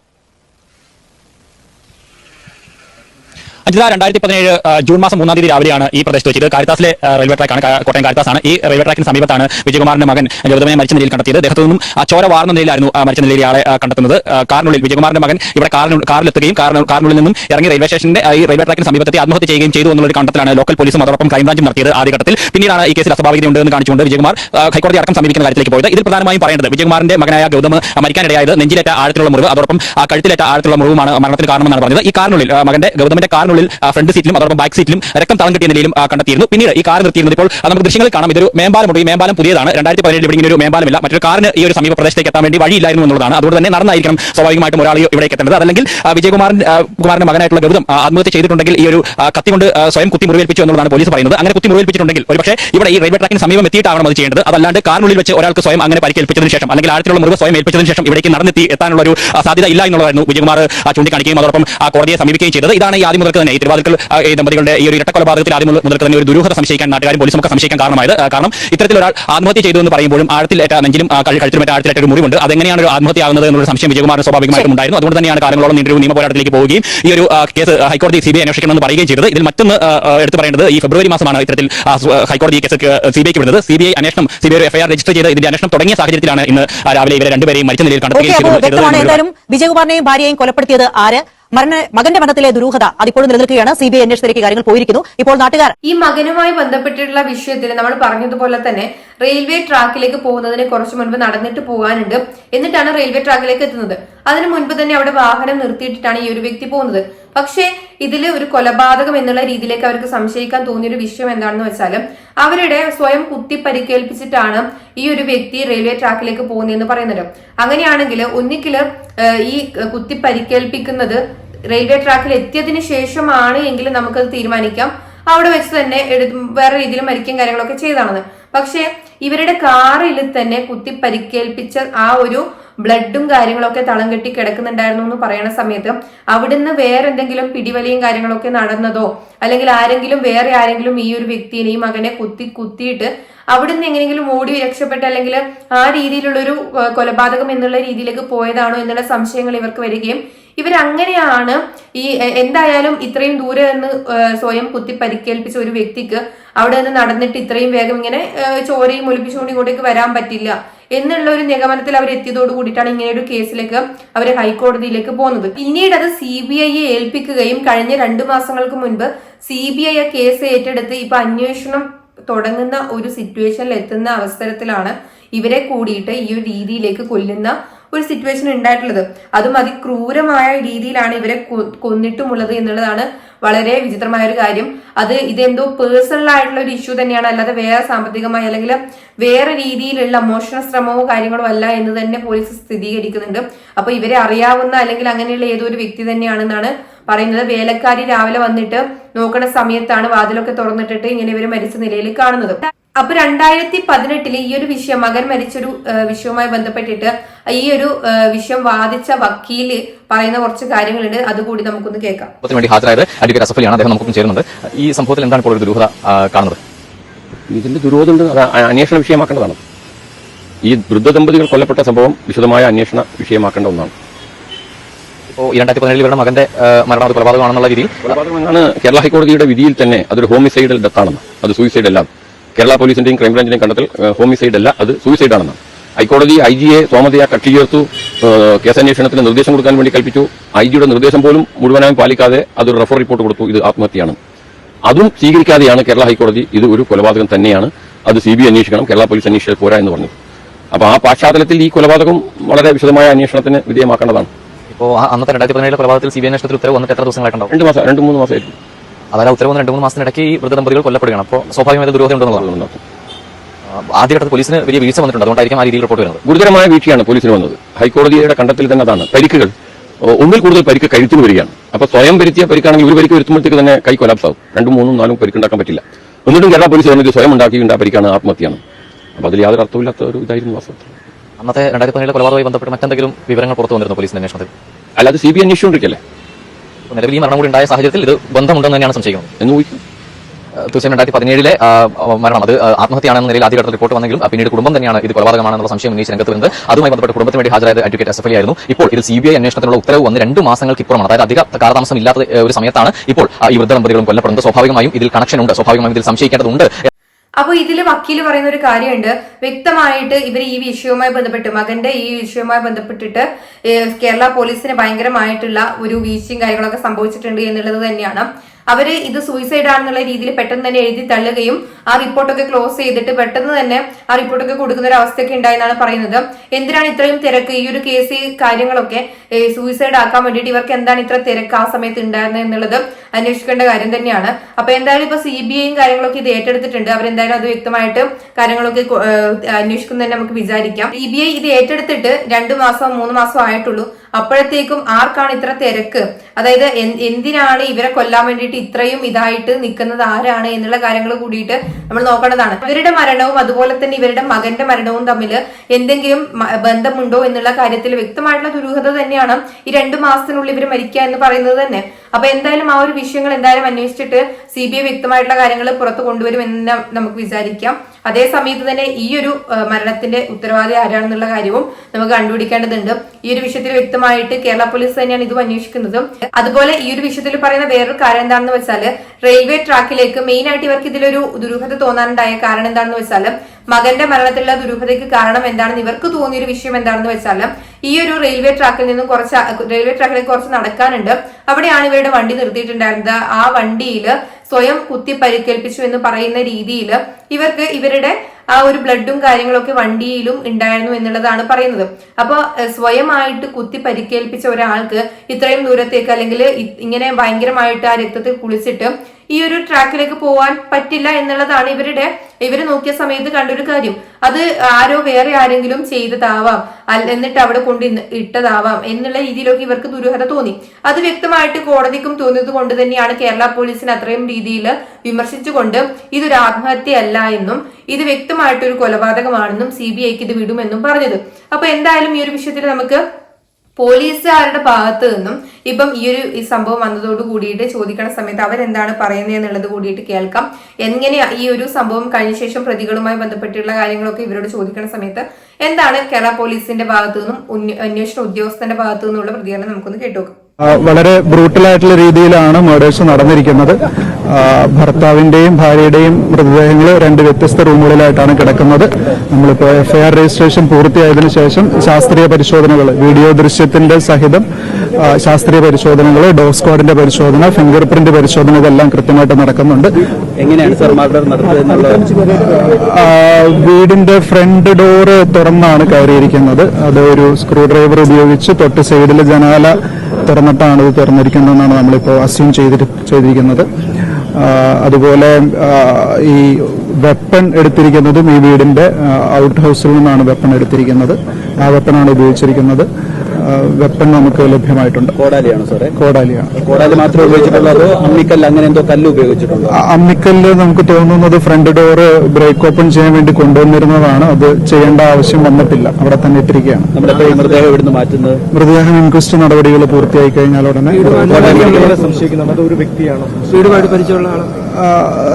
അജിത രണ്ടായിരത്തി പതിനേഴ് ജൂൺ മാസം മൂന്നാം തീയതി രാവിലെയാണ് ഈ പ്രദേശത്ത് വെച്ചത്. കാരിത്താസിലെ റെയിൽവേ ട്രാക്കാണ് കോട്ടയം കാരിത്താസാണ് ഈ റെയിൽവേ ട്രാക്കിന് സമീപത്താണ് വിജയകുമാറിന്റെ മകൻ ഗൗതമനെ മരിച്ച നിലയിൽ കണ്ടെത്തിയത്. ദേഹത്തു നിന്നും ചോര വാർന്ന നിലയിലായിരുന്നു മരിച്ച നിലയിൽ ഇയാളെ കണ്ടെത്തുന്നത്. കാറിനുള്ളിൽ വിജയകുമാറിന്റെ മകൻ ഇവിടെ കാറിലെത്തുകയും കാറിന്- കാറിനുള്ളിൽ നിന്നും ഇറങ്ങി റെയിൽവേ സ്റ്റേഷന്റെ ഈ റെയിൽവേ ട്രാക്കിന് സമീപത്തെ ആത്മഹത്യ ചെയ്യുകയും ചെയ്തു എന്നുള്ള കണ്ടെത്തലാണ് ലോക്കൽ പോലീസും അതോടൊപ്പം ക്രൈംബ്രാഞ്ചും നടത്തിയത് ആദ്യഘട്ടത്തിൽ. പിന്നീടാണ് ഈ കേസിൽ അസ്വാഭാവികതയുണ്ട് എന്ന് കാണിച്ചുകൊണ്ട് വിജയകുമാർ ഹൈക്കോടതി അടക്കം സമീപിക്കുന്ന കാര്യത്തിലേക്ക് പോയത്. ഇതിൽ പ്രധാനമായും പറയേണ്ടത് വിജയകുമാറിന്റെ മകനായ ഗൗതം മരിക്കാനിടയായത് നെഞ്ചിലേറ്റ ആഴത്തിലുള്ള മുറിവ് അതോടൊപ്പം കഴുത്തിലേറ്റ ആഴത്തിലുള്ള മുറിവുമാണ് മരണത്തിന് കാരണമെന്നാണ് പറഞ്ഞത്. ഈ കാറിനുള്ളിൽ മകന്റെ ഗൗതമിന്റെ കാറിനുള്ളിൽ ആ, ഫ്രണ്ട് സീറ്റിലും അതോടൊപ്പം ബാക്ക് സീറ്റിലും രക്തം തളം കെട്ടിയ നിലയിലും കണ്ടെത്തിയിരുന്നു. പിന്നീട് ഈ കാർ നിർത്തിയിരുന്നത് ഇപ്പോൾ നമുക്ക് ദൃശ്യങ്ങൾ കാണാം. ഇതൊരു മേമ്പാലമുണ്ട് ഈ മേമ്പാലം പുതിയതാണ്. രണ്ടായിരത്തി പതിനേഴിൽ ഇവിടെ ഒരു മേമ്പാലമില്ല. മറ്റൊരു കാറിന് ഈ ഒരു സമീപ പ്രദേശത്തേക്ക് എത്താൻ വേണ്ടി വഴിയില്ലായിരുന്നു എന്നുള്ളതാണ്. അതുകൊണ്ട് തന്നെ നടന്നായിരിക്കണം സ്വാഭാവികമായിട്ടും ഒരാൾ ഇവിടേക്ക് എത്തേണ്ടത്. അതല്ലെങ്കിൽ വിജയകുമാരൻ കുമാറിന്റെ മകനായിട്ടുള്ള ഗൗതം ആത്മഹത്യ ചെയ്തിട്ടുണ്ടെങ്കിൽ ഈ ഒരു കത്തി കൊണ്ട് സ്വയം കുത്തി മുറിവേൽപ്പിച്ചു എന്നുള്ളതാണ് പോലീസ് പറയുന്നത്. അങ്ങനെ കുത്തി മുറിവേൽപ്പിച്ചിട്ടുണ്ടെങ്കിൽ ഒരുപക്ഷേ ഇവിടെ ഈ റെയിൽവേ ട്രാക്കിന് സമീപം എത്തിയിട്ടാവണം അത് ചെയ്യേണ്ടത്. അതല്ലാണ്ട് കാറിനുള്ളിൽ വെച്ച് ഒരാൾക്ക് സ്വയം അങ്ങനെ പരിക്കേൽപ്പിച്ചതിന് ശേഷം അല്ലെങ്കിൽ ആഴത്തിലുള്ള മുറിവ് സ്വയം ഏൽപ്പിച്ചതിന് ശേഷം ഇവിടേക്ക് നടന്നെത്തി എത്താനുള്ള ഒരു സാധ്യത ഇല്ല എന്നുള്ളതായിരുന്നു വിജയകുമാർ ചൂണ്ടിക്കാണിക്കുകയും അതോടൊപ്പം കോടതിയെ സമീപിക്കുകയും ചെയ്തത്. ഇതാണ് ഈ ആദ്യം മുതൽക്ക് തന്നെ ഈ തിരുവാതിരക്കൽ ഈ ദമ്പതികളുടെ ഈ ഒരു ഇരട്ട കൊലപാതകത്തിൽ ആദ്യം മുതൽ- മുതൽക്ക് തന്നെ ഒരു ദുരൂഹത സംശയിക്കാൻ നാട്ടുകാരും പോലീസും ഒക്കെ സംശയിക്കാൻ കാരണമായത് കാരണം ഇത്തരത്തിൽ ഒരാൾ ആത്മഹത്യ ചെയ്തു എന്ന് പറയുമ്പോഴും ആഴത്തിലേറ്റ നെഞ്ചിലും കഴുത്തിലുമേറ്റ ആഴത്തിലേറ്റ ഒരു മുറിവുണ്ട്. അതെങ്ങനെയാണ് ഒരു ആത്മഹത്യ ആകുന്നത് എന്നുള്ള സംശയം വിജയകുമാറിന് സ്വാഭാവികമായിട്ടും ഉണ്ടായിരുന്നു. അതുകൊണ്ട് തന്നെയാണ് കാലങ്ങളോളം നീണ്ടൊരു നിയമ പോരാട്ടത്തിലേക്ക് പോവുകയും ഈ ഒരു കേസ് ഹൈക്കോടതി സി ബി ഐ അന്വേഷിക്കണമെന്ന് പറയുകയും ചെയ്തത്. ഇതിൽ മറ്റൊന്ന് എടുത്തു പറയേണ്ടത് ഈ ഫെബ്രുവരി മാസമാണ് ഇത്തരത്തിൽ ഹൈക്കോടതി കേസ് സി ബി ഐക്ക് വിടുന്നത്. സി ബി ഐ അന്വേഷണം C B I FIR register ചെയ്ത് ഇതിന്റെ അന്വേഷണം തുടങ്ങിയ സാഹചര്യത്തിലാണ് ഇന്ന് രാവിലെ ഇവരെ രണ്ടുപേരെയും മരിച്ച നിലയിൽ കണ്ടെത്തിയത് കണ്ടെത്തുകയും വിജയകുമാറിനെയും ഭാര്യയെയും കൊലപ്പെടുത്തിയത് ആര്? മരണ മകന്റെ മരണത്തിലെ ദുരൂഹത അതിപ്പോഴും നിലനിൽക്കുകയാണ്. സി ബി ഐ അന്വേഷണത്തിലേക്ക് കാര്യങ്ങൾ പോയിരിക്കുന്നു. ഇപ്പോൾ നാട്ടുകാർ ഈ മകനുമായി ബന്ധപ്പെട്ടിട്ടുള്ള വിഷയത്തിൽ നമ്മൾ പറഞ്ഞതുപോലെ തന്നെ റെയിൽവേ ട്രാക്കിലേക്ക് പോകുന്നതിന് കുറച്ച് മുൻപ് നടന്നിട്ട് പോകാനുണ്ട്. എന്നിട്ടാണ് റെയിൽവേ ട്രാക്കിലേക്ക് എത്തുന്നത്. അതിനു മുൻപ് തന്നെ അവിടെ വാഹനം നിർത്തിയിട്ടിട്ടാണ് ഈ ഒരു വ്യക്തി പോകുന്നത്. പക്ഷേ ഇതിൽ ഒരു കൊലപാതകം എന്നുള്ള രീതിയിലേക്ക് അവർക്ക് സംശയിക്കാൻ തോന്നിയ ഒരു വിഷയം എന്താണെന്ന് വെച്ചാൽ അവരുടെ സ്വയം കുത്തി പരിക്കേൽപ്പിച്ചിട്ടാണ് ഈ ഒരു വ്യക്തി റെയിൽവേ ട്രാക്കിലേക്ക് പോകുന്നതെന്ന് പറയുന്നത്. അങ്ങനെയാണെങ്കിൽ ഒന്നിക്കിൽ ഈ കുത്തി പരിക്കേൽപ്പിക്കുന്നത് റെയിൽവേ ട്രാക്കിൽ എത്തിയതിനു ശേഷമാണ് എങ്കിലും നമുക്കത് തീരുമാനിക്കാം. അവിടെ വെച്ച് തന്നെ വേറെ രീതിയിൽ മരിക്കും കാര്യങ്ങളൊക്കെ ചെയ്താണെന്ന്. പക്ഷേ ഇവരുടെ കാറിൽ തന്നെ കുത്തി പരിക്കേൽപ്പിച്ച ആ ഒരു ബ്ലഡും കാര്യങ്ങളൊക്കെ തളം കെട്ടി കിടക്കുന്നുണ്ടായിരുന്നു എന്ന് പറയുന്ന സമയത്ത് അവിടുന്ന് വേറെ എന്തെങ്കിലും പിടിവലിയും കാര്യങ്ങളൊക്കെ നടന്നതോ അല്ലെങ്കിൽ ആരെങ്കിലും വേറെ ആരെങ്കിലും ഈ ഒരു വ്യക്തിനെ ഈ മകനെ കുത്തി കുത്തിയിട്ട് അവിടുന്ന് എങ്ങനെയെങ്കിലും ഓടി രക്ഷപ്പെട്ട് അല്ലെങ്കിൽ ആ രീതിയിലുള്ളൊരു കൊലപാതകം എന്നുള്ള രീതിയിലേക്ക് പോയതാണോ എന്നുള്ള സംശയങ്ങൾ ഇവർക്ക് വരികയും ഇവരങ്ങനെയാണ് ഈ എന്തായാലും ഇത്രയും ദൂരെ നിന്ന് സ്വയം കുത്തി പരിക്കേൽപ്പിച്ച ഒരു വ്യക്തിക്ക് അവിടെ നിന്ന് നടന്നിട്ട് ഇത്രയും വേഗം ഇങ്ങനെ ചോരയും ഒലിപ്പിച്ചുകൊണ്ട് ഇങ്ങോട്ടേക്ക് വരാൻ പറ്റില്ല എന്നുള്ള ഒരു നിഗമനത്തിൽ അവർ എത്തിയതോട് കൂടിയിട്ടാണ് ഇങ്ങനെ ഒരു കേസിലേക്ക് അവർ ഹൈക്കോടതിയിലേക്ക് പോകുന്നത്. പിന്നീട് അത് സി ബി ഐയെ ഏൽപ്പിക്കുകയും കഴിഞ്ഞ രണ്ടു മാസങ്ങൾക്ക് മുൻപ് സി ബി ഐ ആ കേസ് ഏറ്റെടുത്ത് ഇപ്പൊ അന്വേഷണം തുടങ്ങുന്ന ഒരു സിറ്റുവേഷനിൽ എത്തുന്ന അവസരത്തിലാണ് ഇവരെ കൂടിയിട്ട് ഈ ഒരു രീതിയിലേക്ക് കൊല്ലുന്ന ഒരു സിറ്റുവേഷൻ ഉണ്ടായിട്ടുള്ളത്. അതും അതിക്രൂരമായ രീതിയിലാണ് ഇവരെ കൊന്നിട്ടുമുള്ളത് എന്നുള്ളതാണ് വളരെ വിചിത്രമായ ഒരു കാര്യം. അത് ഇതെന്തോ പേഴ്സണൽ ആയിട്ടുള്ള ഒരു ഇഷ്യൂ തന്നെയാണ്. അല്ലാതെ വേറെ സാമ്പത്തികമായി അല്ലെങ്കിൽ വേറെ രീതിയിലുള്ള മോഷണ ശ്രമമോ കാര്യങ്ങളോ അല്ല എന്ന് തന്നെ പോലീസ് സ്ഥിരീകരിക്കുന്നുണ്ട്. അപ്പൊ ഇവരെ അറിയാവുന്ന അല്ലെങ്കിൽ അങ്ങനെയുള്ള ഏതോ ഒരു വ്യക്തി തന്നെയാണെന്നാണ് പറയുന്നത്. വേലക്കാരി രാവിലെ വന്നിട്ട് നോക്കുന്ന സമയത്താണ് വാതിലൊക്കെ തുറന്നിട്ടിട്ട് ഇങ്ങനെ ഇവർ മരിച്ച നിലയിൽ കാണുന്നത്. അപ്പൊ രണ്ടായിരത്തി പതിനെട്ടിൽ ഈ ഒരു വിഷയം മകൻ മരിച്ചൊരു വിഷയവുമായി ബന്ധപ്പെട്ടിട്ട് ഈ ഒരു വിഷയം വാദിച്ച വക്കീൽ പറയുന്ന കുറച്ച് കാര്യങ്ങളുണ്ട്. അതുകൂടി നമുക്കൊന്ന് കേൾക്കാം. വേണ്ടി ഹാജരായത് അഡ്വക്കേറ്റ് അസഫലിയാണ്. അദ്ദേഹം നമുക്കും ചേരുന്നുണ്ട്. ഈ സംഭവത്തിൽ എന്താണ് ഇപ്പോൾ ഒരു ദുരൂഹത കാണുന്നത്? ഇതിന്റെ ദുരൂഹത അന്വേഷണ വിഷയമാക്കേണ്ടതാണ്. ഈ വൃദ്ധ ദമ്പതികൾ കൊല്ലപ്പെട്ട സംഭവം വിശദമായ അന്വേഷണ വിഷയമാക്കേണ്ട ഒന്നാണ്. ഇപ്പോൾ രണ്ടായിരത്തി പതിനേഴിൽ ഇവരുടെ മകന്റെ മരണം അത് കൊലപാതകമാണെന്നുള്ള രീതിയിൽ കൊലപാതകം എന്നാണ് കേരള ഹൈക്കോടതിയുടെ വിധിയിൽ തന്നെ അതൊരു ഹോമിസൈഡൽ ഡെത്താണെന്ന്. അത് സൂയിസൈഡ് അല്ല കേരള പോലീസിന്റെയും ക്രൈംബ്രാഞ്ചിന്റെയും കണ്ടെത്തൽ ഹോമിസൈഡ് അല്ല അത് സൂയിസൈഡ് ആണെന്ന് ഹൈക്കോടതി ഐ ജിയെ സോമതയെ കക്ഷി ചേർത്തു കേസന്വേഷണത്തിന് നിർദ്ദേശം കൊടുക്കാൻ വേണ്ടി കൽപ്പിച്ചു. ഐ ജിയുടെ നിർദ്ദേശം പോലും മുഴുവനായും പാലിക്കാതെ അതൊരു റെഫർ റിപ്പോർട്ട് കൊടുത്തു ഇത് ആത്മഹത്യയാണ്. അതും സ്വീകരിക്കാതെയാണ് കേരള ഹൈക്കോടതി ഇത് ഒരു കൊലപാതകം തന്നെയാണ്. അത് സി ബി അന്വേഷിക്കണം കേരള പോലീസ് അന്വേഷിച്ചാൽ പോരാ എന്ന് പറഞ്ഞു. അപ്പൊ ആ പശ്ചാത്തലത്തിൽ ഈ കൊലപാതകം വളരെ വിശദമായ അന്വേഷണത്തിന് വിധേയമാക്കേണ്ടതാണ്. ഇപ്പോൾ ആ അന്നത്തെ രണ്ടായിരത്തി പതിനേഴ് കൊലപാതകത്തിൽ സി ബി അന്വേഷണത്തിൽ ഉത്തരവ് വന്നിട്ട് എത്ര ദിവസങ്ങളായിട്ടുണ്ടാവും? രണ്ട് മാസം രണ്ട് മൂന്ന് മാസമായിരിക്കും. അതായത് ആ ഉത്തരവ് രണ്ട് മൂന്ന് മാസത്തിനിടയ്ക്ക് ഈ വൃദ്ധ ദമ്പതികൾ കൊല്ലപ്പെടുകയാണ്. അപ്പോൾ സ്വാഭാവികമായി ദുരൂഹത ഉണ്ടെന്നുള്ളതാണ് ആ, ആദ്യഘട്ടത്തിൽ പോലീസിന് വലിയ വീഴ്ച വന്നിട്ടുണ്ട്. അതുകൊണ്ടായിരിക്കും ആ രീതിയിൽ റിപ്പോർട്ട് വരുന്നത്. ഗുരുതരമായ വീഴ്ചയാണ് പോലീസിന് വന്നത്. ഹൈക്കോടതിയുടെ കണ്ടെത്തൽ തന്നെ അതാണ്. പരിക്കുകൾ ഒന്നിൽ കൂടുതൽ പരിക്ക് കഴുത്തിന് വരികയാണ്. അപ്പൊ സ്വയം വരുത്തിയ പരിക്കാണെങ്കിൽ ഒരു പരിക്ക് വരുത്തുമ്പോഴത്തേക്ക് തന്നെ കൈ കൊലാപ്സാവും. രണ്ടും മൂന്നും നാലും പരിക്കുണ്ടാക്കാൻ പറ്റില്ല. എന്നിട്ടും കേരള പോലീസ് പറഞ്ഞത് സ്വയം ഉണ്ടാക്കിയുണ്ട പരിക്കാണ് ആത്മഹത്യയാണ്. അപ്പൊ അതിൽ യാതൊരു അർത്ഥമില്ലാത്ത ഒരു ഇതായിരുന്നു വാസ്തവത്തിൽ. അന്നത്തെ രണ്ടായിരത്തി പതിനേഴിലെ കൊലപാതകമായി ബന്ധപ്പെട്ട് മറ്റെന്തെങ്കിലും വിവരങ്ങൾ പുറത്തു വന്നിരുന്നു പോലീസിന്റെ അന്വേഷണത്തിൽ? അല്ലാതെ സി ബി അന്വേഷിച്ചുകൊണ്ടിരിക്കല്ലേ? നിലവിൽ ഈ മരണം കൂടി ഉണ്ടായ സാഹചര്യത്തിൽ ഇത് ബന്ധമുണ്ടെന്ന് തന്നെയാണ് സംശയിക്കുന്നത് എന്ന് ചോദിക്കും തീർച്ചയായും രണ്ടായിരത്തി പതിനേഴിലെ മരണം അത് ആത്മഹത്യയാണെന്ന നിലയിൽ ആദ്യഘട്ടത്തിൽ റിപ്പോർട്ട് വന്നെങ്കിലും പിന്നീട് കുടുംബം തന്നെയാണ് ഇത് കൊലപാതകമാണെന്നുള്ള സംശയം ഉന്നയിച്ച് രംഗത്ത് വരുന്നത്. അതുമായി ബന്ധപ്പെട്ട് കുടുംബത്തിന് വേണ്ടി ഹാജരായത് അഡ്വക്കേറ്റ് എസ് എഫ് ആയിരുന്നു. ഇപ്പോൾ ഇത് സി ബി ഐ അന്വേഷണത്തിനുള്ള ഉത്തരവ് വന്ന് രണ്ട് മാസങ്ങൾക്ക് ഇപ്പുറമാണ്. അതായത് അധിക കാലതാമസം ഇല്ലാത്ത ഒരു സമയത്താണ് ഇപ്പോൾ ഈ വൃദ്ധ ദമ്പതികളും കൊല്ലപ്പെടുന്നത്. സ്വാഭാവികമായും ഇതിൽ കണക്ഷൻ ഉണ്ട്. സ്വാഭാവികമായും ഇതിൽ സംശയിക്കേണ്ടതുണ്ട്. അപ്പൊ ഇതിൽ വക്കീൽ പറയുന്ന ഒരു കാര്യമുണ്ട്. വ്യക്തമായിട്ട് ഇവർ ഈ വിഷയവുമായി ബന്ധപ്പെട്ട് മകന്റെ ഈ വിഷയവുമായി ബന്ധപ്പെട്ടിട്ട് കേരള പോലീസിന് ഭയങ്കരമായിട്ടുള്ള ഒരു വീഴ്ചയും കാര്യങ്ങളൊക്കെ സംഭവിച്ചിട്ടുണ്ട് എന്നുള്ളത് തന്നെയാണ്. അവർ ഇത് സൂയിസൈഡ് ആണെന്നുള്ള രീതിയിൽ പെട്ടെന്ന് തന്നെ എഴുതി തള്ളുകയും ആ റിപ്പോർട്ടൊക്കെ ക്ലോസ് ചെയ്തിട്ട് പെട്ടെന്ന് തന്നെ ആ റിപ്പോർട്ടൊക്കെ കൊടുക്കുന്ന ഒരു അവസ്ഥയൊക്കെ ഉണ്ടായെന്നാണ് പറയുന്നത്. എന്തിനാണ് ഇത്രയും തിരക്ക്? ഈ ഒരു കേസ് കാര്യങ്ങളൊക്കെ സൂയിസൈഡ് ആക്കാൻ വേണ്ടിയിട്ട് ഇവർക്ക് എന്താണ് ഇത്ര തിരക്ക് ആ സമയത്ത് ഉണ്ടായിരുന്നത് എന്നുള്ളത് അന്വേഷിക്കേണ്ട കാര്യം തന്നെയാണ്. അപ്പൊ എന്തായാലും ഇപ്പൊ സി ബി ഐയും കാര്യങ്ങളൊക്കെ ഇത് ഏറ്റെടുത്തിട്ടുണ്ട്. അവരെന്തായാലും അത് വ്യക്തമായിട്ട് കാര്യങ്ങളൊക്കെ അന്വേഷിക്കുന്നതന്നെ തന്നെ നമുക്ക് വിചാരിക്കാം. സി ബി ഐ ഇത് ഏറ്റെടുത്തിട്ട് രണ്ടു മാസം മൂന്ന് മാസം ആയിട്ടുള്ളൂ. അപ്പോഴത്തേക്കും ആർക്കാണ് ഇത്ര തിരക്ക്? അതായത് എന്തിനാണ് ഇവരെ കൊല്ലാൻ വേണ്ടിയിട്ട് ഇത്രയും ഇതായിട്ട് നിൽക്കുന്നത്? ആരാണ് എന്നുള്ള കാര്യങ്ങൾ കൂടിയിട്ട് നമ്മൾ നോക്കേണ്ടതാണ്. ഇവരുടെ മരണവും അതുപോലെ തന്നെ ഇവരുടെ മകന്റെ മരണവും തമ്മിൽ എന്തെങ്കിലും ബന്ധമുണ്ടോ എന്നുള്ള കാര്യത്തിൽ വ്യക്തമായിട്ടുള്ള ദുരൂഹത തന്നെയാണ് ഈ രണ്ടു മാസത്തിനുള്ളിൽ ഇവർ മരിക്കുക എന്ന് പറയുന്നത് തന്നെ. അപ്പൊ എന്തായാലും ആ ഒരു വിഷയങ്ങൾ എന്തായാലും അന്വേഷിച്ചിട്ട് സി ബി ഐ വ്യക്തമായിട്ടുള്ള കാര്യങ്ങൾ പുറത്ത് കൊണ്ടുവരും എന്ന് നമുക്ക് വിചാരിക്കാം. അതേ സമയത്ത് തന്നെ ഈ ഒരു മരണത്തിന്റെ ഉത്തരവാദി ആരാണെന്നുള്ള കാര്യവും നമുക്ക് കണ്ടുപിടിക്കേണ്ടതുണ്ട്. ഈ ഒരു വിഷയത്തിൽ വ്യക്തമായിട്ട് കേരള പോലീസ് തന്നെയാണ് ഇതും അന്വേഷിക്കുന്നത്. അതുപോലെ ഈ ഒരു വിഷയത്തിൽ പറയുന്ന വേറൊരു കാര്യം എന്താണെന്ന് വെച്ചാൽ റെയിൽവേ ട്രാക്കിലേക്ക് മെയിൻ ആയിട്ട് ഇവർക്ക് ഇതിലൊരു ദുരൂഹത തോന്നാനുണ്ടായ കാരണം എന്താണെന്ന് വെച്ചാൽ മകന്റെ മരണത്തിലുള്ള ദുരൂഹതയ്ക്ക് കാരണം എന്താണെന്ന് ഇവർക്ക് തോന്നിയൊരു വിഷയം എന്താണെന്ന് വെച്ചാൽ ഈ ഒരു റെയിൽവേ ട്രാക്കിൽ നിന്നും കുറച്ച് റെയിൽവേ ട്രാക്കിലേക്ക് കുറച്ച് നടക്കാനുണ്ട്. അവിടെയാണ് ഇവരുടെ വണ്ടി നിർത്തിയിട്ടുണ്ടായിരുന്നത്. ആ വണ്ടിയിൽ സ്വയം കുത്തി പരിക്കേൽപ്പിച്ചു എന്ന് പറയുന്ന രീതിയിൽ ഇവർക്ക് ഇവരുടെ ആ ഒരു ബ്ലഡും കാര്യങ്ങളൊക്കെ വണ്ടിയിലും ഉണ്ടായിരുന്നു എന്നുള്ളതാണ് പറയുന്നത്. അപ്പോൾ സ്വയമായിട്ട് കുത്തി പരിക്കേൽപ്പിച്ച ഒരാൾക്ക് ഇത്രയും ദൂരത്തേക്ക് അല്ലെങ്കിൽ ഇങ്ങനെ ഭയങ്കരമായിട്ട് ആ രക്തത്തിൽ കുളിച്ചിട്ട് ഈ ഒരു ട്രാക്കിലേക്ക് പോവാൻ പറ്റില്ല എന്നുള്ളതാണ് ഇവരുടെ ഇവർ നോക്കിയ സമയത്ത് കണ്ടൊരു കാര്യം. അത് ആരോ വേറെ ആരെങ്കിലും ചെയ്തതാവാം. എന്നിട്ട് അവിടെ കൊണ്ട് ഇട്ടതാവാം എന്നുള്ള രീതിയിലൊക്കെ ഇവർക്ക് ദുരൂഹത തോന്നി. അത് വ്യക്തമായിട്ട് കോടതിക്കും തോന്നിയത് കൊണ്ട് തന്നെയാണ് കേരള പോലീസിന് അത്രയും രീതിയിൽ വിമർശിച്ചുകൊണ്ട് ഇതൊരു ആത്മഹത്യയല്ല എന്നും ഇത് വ്യക്തമായിട്ടൊരു കൊലപാതകമാണെന്നും സി ബി ഐക്ക് ഇത് വിടുമെന്നും പറഞ്ഞത്. അപ്പൊ എന്തായാലും ഈ ഒരു വിഷയത്തിൽ നമുക്ക് പോലീസുകാരുടെ ഭാഗത്ത് നിന്നും ഇപ്പം ഈ ഒരു ഈ സംഭവം വന്നതോട് കൂടിയിട്ട് ചോദിക്കണ സമയത്ത് അവരെന്താണ് പറയുന്നത് എന്നുള്ളത് കൂടിയിട്ട് കേൾക്കാം. എങ്ങനെയാ ഈ ഒരു സംഭവം കഴിഞ്ഞ ശേഷം പ്രതികളുമായി ബന്ധപ്പെട്ടുള്ള കാര്യങ്ങളൊക്കെ ഇവരോട് ചോദിക്കണ സമയത്ത് എന്താണ് കേരള പോലീസിന്റെ ഭാഗത്തു നിന്നും അന്വേഷണ ഉദ്യോഗസ്ഥന്റെ ഭാഗത്തു നിന്നുള്ള പ്രതികരണം നമുക്കൊന്ന് കേട്ടുനോക്കാം ആ, വളരെ ബ്രൂട്ടലായിട്ടുള്ള രീതിയിലാണ് മേഡേഴ്സ് നടന്നിരിക്കുന്നത്. ഭർത്താവിന്റെയും ഭാര്യയുടെയും മൃതദേഹങ്ങൾ രണ്ട് വ്യത്യസ്ത റൂമുകളിലായിട്ടാണ് കിടക്കുന്നത്. നമ്മളിപ്പോൾ എഫ്ഐആർ രജിസ്ട്രേഷൻ പൂർത്തിയായതിനു ശേഷം ശാസ്ത്രീയ പരിശോധനകൾ വീഡിയോ ദൃശ്യത്തിന്റെ സഹിതം ശാസ്ത്രീയ പരിശോധനകൾ ഡോഗ് സ്ക്വാഡിന്റെ പരിശോധന ഫിംഗർ പ്രിന്റ് പരിശോധന ഇതെല്ലാം കൃത്യമായിട്ട് നടക്കുന്നുണ്ട്. എങ്ങനെയാണ് സാർ മർഡർ നടത്തുന്നത് വീടിന്റെ ഫ്രണ്ട് ഡോറ് തുറന്നാണ് കയറിയിരിക്കുന്നത്. അത് ഒരു സ്ക്രൂ ഡ്രൈവർ ഉപയോഗിച്ച് തൊട്ട് സൈഡിൽ ജനാല തുറന്നിട്ടാണ് ഇത് തുറന്നിരിക്കുന്നതെന്നാണ് നമ്മളിപ്പോൾ അസ്യൂം ചെയ്തിരി ചെയ്തിരിക്കുന്നത്. അതുപോലെ ഈ വെപ്പൺ എടുത്തിരിക്കുന്നതും ഈ വീടിന്റെ ഔട്ട് ഹൗസിൽ നിന്നാണ് വെപ്പൺ എടുത്തിരിക്കുന്നത്. ആ വെപ്പണാണ് ഉപയോഗിച്ചിരിക്കുന്നത്. വെപ്പൺ നമുക്ക് ലഭ്യമായിട്ടുണ്ട്. കോടാലിയാണ് സാറേ? കോടാലിയാണ്. കോടാലി മാത്രമേ ഉപയോഗിച്ചിട്ടുള്ളൂ അതോ അമ്മിക്കല്ല് അങ്ങനെ എന്തോ കല്ല് ഉപയോഗിച്ചിട്ടുണ്ടോ അമ്മിക്കല്ല് നമുക്ക് തോന്നുന്നത് ഫ്രണ്ട് ഡോറ് ബ്രേക്ക് ഓപ്പൺ ചെയ്യാൻ വേണ്ടി കൊണ്ടുവന്നിരുന്നതാണ്. അത് ചെയ്യേണ്ട ആവശ്യം വന്നിട്ടില്ല. അവിടെ തന്നെ ഇട്ടിരിക്കുകയാണ്. മൃതദേഹം ഇവിടുന്ന് മാറ്റുന്നത്? മൃതദേഹം ഇൻക്വസ്റ്റ് നടപടികൾ പൂർത്തിയായി കഴിഞ്ഞാൽ ഉടനെ വീടുമായിട്ട് പരിചയമുള്ള ആളാണ്.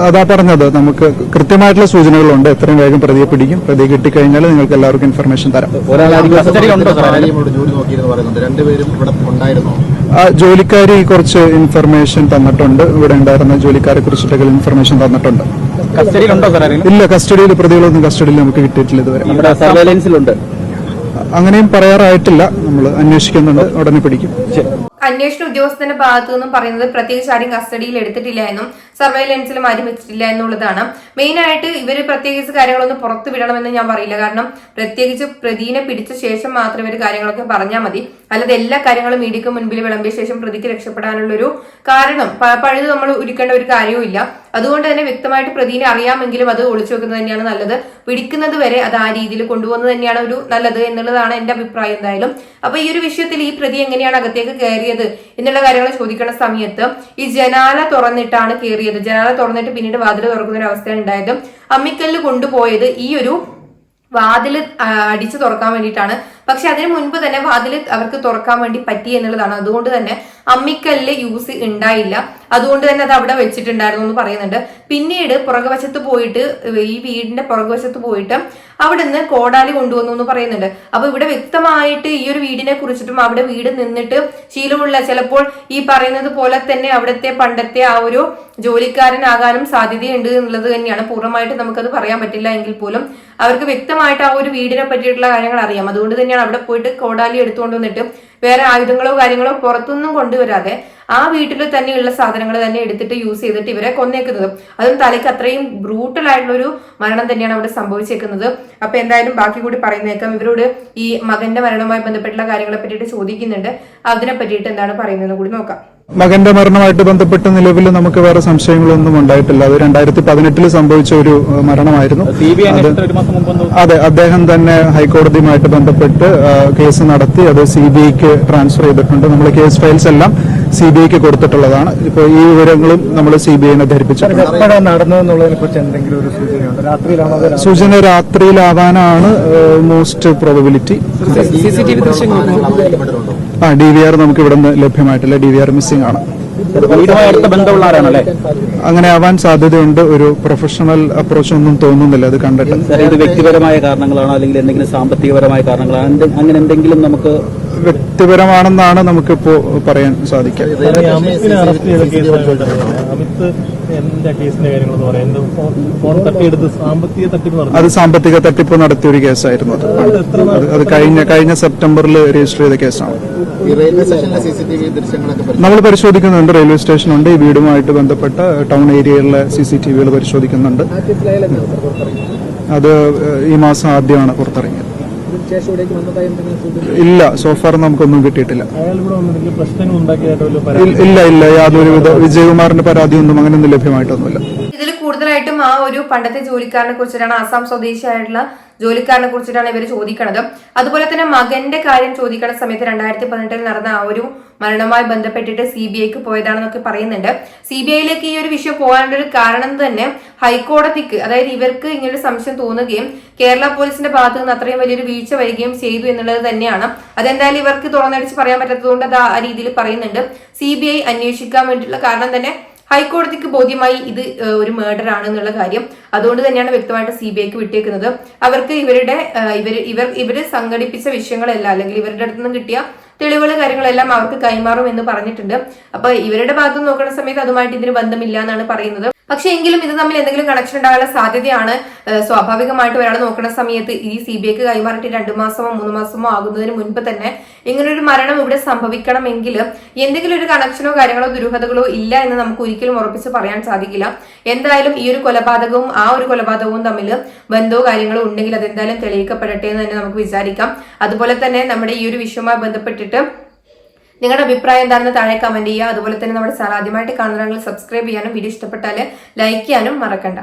അതാ പറഞ്ഞത്. നമുക്ക് കൃത്യമായിട്ടുള്ള സൂചനകളുണ്ട്. എത്രയും വേഗം പ്രതിയെ പിടിക്കും. പ്രതിയെ കിട്ടിക്കഴിഞ്ഞാൽ നിങ്ങൾക്ക് എല്ലാവർക്കും ഇൻഫർമേഷൻ തരാം. ഒരാളായിരിക്കും കസ്റ്റഡിയിലുണ്ടോ സാർ ഇവിടെ ജോലി നോക്കിയെന്ന് പറയുന്നുണ്ട് രണ്ടുപേരും ഇവിടെ ഉണ്ടായിരുന്നോ? ആ, ജോലിക്കാരി കുറച്ച് ഇൻഫർമേഷൻ തന്നിട്ടുണ്ട്. ഇവിടെ ഉണ്ടായിരുന്ന ജോലിക്കാരെ കുറിച്ചിട്ടൊക്കെ ഇൻഫർമേഷൻ തന്നിട്ടുണ്ട്. ഇല്ല കസ്റ്റഡിയിൽ പ്രതികളൊന്നും കസ്റ്റഡിയിൽ നമുക്ക് കിട്ടിയിട്ടില്ല ഇതുവരെ. അങ്ങനെയും പറയാറായിട്ടില്ല. നമ്മൾ അന്വേഷിക്കുന്നുണ്ട്. ഉടനെ പിടിക്കും. അന്വേഷണ ഉദ്യോഗസ്ഥന്റെ ഭാഗത്തു നിന്നും പറയുന്നത് പ്രത്യേകിച്ച് ആരും കസ്റ്റഡിയിൽ എടുത്തിട്ടില്ല എന്നും സർവൈലൻസിലും ആരും വെച്ചിട്ടില്ല എന്നുള്ളതാണ്. മെയിൻ ആയിട്ട് ഇവർ പ്രത്യേകിച്ച് കാര്യങ്ങളൊന്നും പുറത്തു വിടണമെന്ന് ഞാൻ പറയില്ല. കാരണം പ്രത്യേകിച്ച് പ്രതിനെ പിടിച്ച ശേഷം മാത്രം ഇവർ കാര്യങ്ങളൊക്കെ പറഞ്ഞാൽ മതി. അല്ലാതെ എല്ലാ കാര്യങ്ങളും മീഡിയക്ക് മുൻപിൽ വിളമ്പിയ ശേഷം പ്രതിക്ക് രക്ഷപ്പെടാനുള്ള ഒരു കാരണം പഴുത് നമ്മൾ ഒരുക്കേണ്ട ഒരു കാര്യവും ഇല്ല. അതുകൊണ്ട് തന്നെ വ്യക്തമായിട്ട് പ്രതിനെ അറിയാമെങ്കിലും അത് ഒളിച്ചു വെക്കുന്നത് തന്നെയാണ് നല്ലത്. പിടിക്കുന്നത് വരെ അത് ആ രീതിയിൽ കൊണ്ടുപോകുന്നത് തന്നെയാണ് ഒരു നല്ലത് എന്നുള്ളതാണ് എന്റെ അഭിപ്രായം എന്തായാലും. അപ്പൊ ഈ ഒരു വിഷയത്തിൽ ഈ പ്രതി എങ്ങനെയാണ് അകത്തേക്ക് കയറിയത് എന്നുള്ള കാര്യങ്ങൾ ചോദിക്കുന്ന സമയത്ത് ഈ ജനാല തുറന്നിട്ടാണ് കയറിയത് ജനാല തുറന്നിട്ട് പിന്നീട് വാതിൽ തുറക്കുന്ന ഒരു അവസ്ഥയാണ് ഉണ്ടായത്. അമ്മിക്കല്ല് കൊണ്ടുപോയത് ഈ ഒരു വാതിൽ ആ, അടിച്ചു തുറക്കാൻ വേണ്ടിയിട്ടാണ്. പക്ഷെ അതിന് മുൻപ് തന്നെ വാതിൽ അവർക്ക് തുറക്കാൻ വേണ്ടി പറ്റി എന്നുള്ളതാണ്. അതുകൊണ്ട് തന്നെ അമ്മിക്കല്ല് യൂസ് ഉണ്ടായില്ല. അതുകൊണ്ട് തന്നെ അത് അവിടെ വെച്ചിട്ടുണ്ടായിരുന്നു എന്ന് പറയുന്നുണ്ട്. പിന്നീട് പുറകുവശത്ത് പോയിട്ട് ഈ വീടിന്റെ പുറകുവശത്ത് പോയിട്ട് അവിടെ നിന്ന് കോടാലി കൊണ്ടുവന്നു എന്ന് പറയുന്നുണ്ട്. അപ്പൊ ഇവിടെ വ്യക്തമായിട്ട് ഈ ഒരു വീടിനെ കുറിച്ചിട്ടും അവിടെ വീട് നിന്നിട്ട് ശീലമുള്ള ചിലപ്പോൾ ഈ പറയുന്നത് പോലെ തന്നെ അവിടുത്തെ പണ്ടത്തെ ആ ഒരു ജോലിക്കാരനാകാനും സാധ്യതയുണ്ട് എന്നുള്ളത് തന്നെയാണ്. പൂർണമായിട്ട് നമുക്കത് പറയാൻ പറ്റില്ല എങ്കിൽ പോലും. അവർക്ക് വ്യക്തമായിട്ട് ആ ഒരു വീടിനെ പറ്റിയിട്ടുള്ള കാര്യങ്ങൾ അറിയാം. അതുകൊണ്ട് തന്നെയാണ് അവിടെ പോയിട്ട് കോടാലി എടുത്തുകൊണ്ട് വന്നിട്ട് വേറെ ആയുധങ്ങളോ കാര്യങ്ങളോ പുറത്തൊന്നും കൊണ്ടുവരാതെ ആ വീട്ടിൽ തന്നെയുള്ള സാധനങ്ങൾ തന്നെ എടുത്തിട്ട് യൂസ് ചെയ്തിട്ട് ഇവരെ കൊന്നേക്കുന്നത്. അതും തലയ്ക്ക് അത്രയും ബ്രൂട്ടൽ ആയിട്ടുള്ള ഒരു മരണം തന്നെയാണ് അവിടെ സംഭവിച്ചേക്കുന്നത്. അപ്പൊ എന്തായാലും ബാക്കി കൂടി പറയുന്നേക്കാം. ഇവരോട് ഈ മകന്റെ മരണവുമായി ബന്ധപ്പെട്ടുള്ള കാര്യങ്ങളെ പറ്റിയിട്ട് ചോദിക്കുന്നുണ്ട്. അതിനെ പറ്റിയിട്ട് എന്താണ് പറയുന്നത് കൂടി നോക്കാം. മകന്റെ മരണമായിട്ട് ബന്ധപ്പെട്ട് നിലവിൽ നമുക്ക് വേറെ സംശയങ്ങളൊന്നും ഉണ്ടായിട്ടില്ല. അത് രണ്ടായിരത്തി പതിനെട്ടിൽ സംഭവിച്ച ഒരു മരണമായിരുന്നു. അതെ അദ്ദേഹം തന്നെ ഹൈക്കോടതിയുമായിട്ട് ബന്ധപ്പെട്ട് കേസ് നടത്തി അത് സി ബി ഐക്ക് ട്രാൻസ്ഫർ ചെയ്തിട്ടുണ്ട്. നമ്മൾ കേസ് ഫയൽസ് എല്ലാം സി ബി ഐക്ക് കൊടുത്തിട്ടുള്ളതാണ്. ഇപ്പോൾ ഈ വിവരങ്ങളും നമ്മൾ സി ബി ഐനെ ധരിപ്പിച്ചു നടന്നതെന്നുള്ളതിനെ കുറിച്ച് എന്തെങ്കിലും ഒരു സൂചനയുണ്ട്? രാത്രിയിലാണോ സൂചന രാത്രിയിലാവാനാണ് മോസ്റ്റ് പ്രോബിലിറ്റി ആ ഡി വി ആർ നമുക്ക് ഇവിടെ നിന്ന് ലഭ്യമായിട്ടില്ല. ഡി വി ആർ മിസ്സിംഗ് ആണ്. അങ്ങനെ ആവാൻ സാധ്യതയുണ്ട്. ഒരു പ്രൊഫഷണൽ അപ്രോച്ച് ഒന്നും തോന്നുന്നില്ല. അത് കണ്ടിട്ട്. ഇത് വ്യക്തിപരമായ കാരണങ്ങളാണോ അല്ലെങ്കിൽ എന്തെങ്കിലും സാമ്പത്തികപരമായ കാരണങ്ങളാണോ? അങ്ങനെ എന്തെങ്കിലും നമുക്ക് വ്യക്തിപരമാണെന്നാണ് നമുക്കിപ്പോ പറയാൻ സാധിക്കുക. അത് സാമ്പത്തിക തട്ടിപ്പ് നടത്തിയ ഒരു കേസായിരുന്നു അത്. അത് കഴിഞ്ഞ കഴിഞ്ഞ സെപ്റ്റംബറിൽ രജിസ്റ്റർ ചെയ്ത കേസാണ്. നമ്മൾ പരിശോധിക്കുന്നുണ്ട്. റെയിൽവേ സ്റ്റേഷൻ ഉണ്ട്. ഈ വീടുമായിട്ട് ബന്ധപ്പെട്ട ടൗൺ ഏരിയയിലെ സി സി ടി വികൾ പരിശോധിക്കുന്നുണ്ട് അത് ഈ മാസം ആദ്യമാണ് പുറത്തിറങ്ങിയത്. ഇല്ല സോഫാർ നമുക്കൊന്നും കിട്ടിയിട്ടില്ല. ഇല്ല ഇല്ല യാതൊരുവിധ വിജയകുമാറിന്റെ പരാതിയൊന്നും അങ്ങനെയൊന്നും ലഭ്യമായിട്ടൊന്നുമില്ല. ഇതിൽ കൂടുതലായിട്ടും ആ ഒരു പണ്ടത്തെ ജോലിക്കാരനെ കുറിച്ചിട്ടാണ് ആസാം സ്വദേശിയായിട്ടുള്ള ജോലിക്കാരനെ കുറിച്ചിട്ടാണ് ഇവർ ചോദിക്കുന്നത് അതുപോലെ തന്നെ മകന്റെ കാര്യം ചോദിക്കുന്ന സമയത്ത് രണ്ടായിരത്തി പതിനെട്ടിൽ നടന്ന ആ ഒരു മരണവുമായി ബന്ധപ്പെട്ടിട്ട് സി ബി ഐക്ക് പോയതാണെന്നൊക്കെ പറയുന്നുണ്ട്. സി ബി ഐയിലേക്ക് ഈ ഒരു വിഷയം പോകാനുള്ള ഒരു കാരണം തന്നെ ഹൈക്കോടതിക്ക് അതായത് ഇവർക്ക് ഇങ്ങനൊരു സംശയം തോന്നുകയും കേരള പോലീസിന്റെ ഭാഗത്ത് നിന്ന് അത്രയും വലിയൊരു വീഴ്ച വരികയും ചെയ്തു എന്നുള്ളത് തന്നെയാണ്. അതെന്തായാലും ഇവർക്ക് തുറന്നടിച്ച് പറയാൻ പറ്റാത്തതുകൊണ്ട് അത് ആ രീതിയിൽ പറയുന്നുണ്ട്. സി ബി ഐ അന്വേഷിക്കാൻ വേണ്ടിയിട്ടുള്ള കാരണം തന്നെ ഹൈക്കോടതിക്ക് ബോധ്യമായി ഇത് ഒരു മേർഡർ ആണ് എന്നുള്ള കാര്യം അതുകൊണ്ട് തന്നെയാണ് വ്യക്തമായിട്ട് സി ബി ഐക്ക് വിട്ടേക്കുന്നത്. അവർക്ക് ഇവരുടെ ഇവർ ഇവർ ഇവർ സംഘടിപ്പിച്ച വിഷയങ്ങളെല്ലാം അല്ലെങ്കിൽ ഇവരുടെ അടുത്ത് നിന്ന് കിട്ടിയ തെളിവുകൾ കാര്യങ്ങളെല്ലാം അവർക്ക് കൈമാറും എന്ന് പറഞ്ഞിട്ടുണ്ട്. അപ്പൊ ഇവരുടെ ഭാഗത്ത് നോക്കുന്ന സമയത്ത് അതുമായിട്ട് ഇതിന് ബന്ധമില്ല എന്നാണ് പറയുന്നത്. പക്ഷെ എങ്കിലും ഇത് തമ്മിൽ എന്തെങ്കിലും കണക്ഷൻ ഉണ്ടാകാനുള്ള സാധ്യതയാണ്. സ്വാഭാവികമായിട്ട് ഒരാൾ നോക്കുന്ന സമയത്ത് ഈ സി ബി ഐക്ക് കൈമാറിയിട്ട് രണ്ടു മാസമോ മൂന്ന് മാസമോ ആകുന്നതിന് മുൻപ് തന്നെ ഇങ്ങനൊരു മരണം ഇവിടെ സംഭവിക്കണമെങ്കിൽ എന്തെങ്കിലും ഒരു കണക്ഷനോ കാര്യങ്ങളോ ദുരൂഹതകളോ ഇല്ല എന്ന് നമുക്ക് ഒരിക്കലും ഉറപ്പിച്ച് പറയാൻ സാധിക്കില്ല. എന്തായാലും ഈ ഒരു കൊലപാതകവും ആ ഒരു കൊലപാതകവും തമ്മിൽ ബന്ധമോ കാര്യങ്ങളോ ഉണ്ടെങ്കിൽ അതെന്തായാലും തെളിയിക്കപ്പെടട്ടെ എന്ന് തന്നെ നമുക്ക് വിചാരിക്കാം. അതുപോലെ തന്നെ നമ്മുടെ ഈ ഒരു വിഷയവുമായി ബന്ധപ്പെട്ടിട്ട് നിങ്ങളുടെ അഭിപ്രായം എന്താണെന്ന് താഴെ കമന്റ് ചെയ്യുക. അതുപോലെ തന്നെ നമ്മുടെ ചാനൽ ആദ്യമായിട്ട് കാണുന്നവരെങ്കിൽ സബ്സ്ക്രൈബ് ചെയ്യാനും വീഡിയോ ഇഷ്ടപ്പെട്ടാൽ ലൈക്ക് ചെയ്യാനും മറക്കണ്ട.